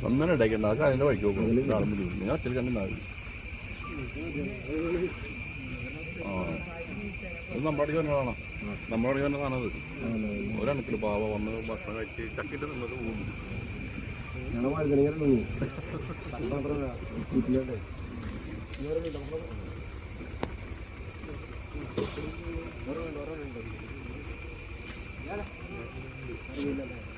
ഒന്നിനും ഇടയ്ക്കണ്ട. അതൊക്കെ അതിന്റെ വഴിക്ക് നോക്കും നിങ്ങൾ ഒറ്റ കണ്ടാൽ ആ. നമ്മുടെ അടിക്ക് വന്നതാണ് നമ്മുടെ അടിക്ക് വന്നതാണത് ഒരണക്കിൽ പാവ വന്ന് ഭക്ഷണം കഴിച്ച് ചക്കിട്ട് നിന്നത് പോകുന്നു ഞങ്ങളെ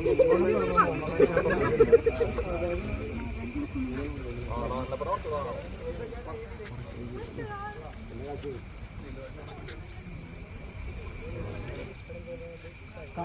തലക്കെട്ട്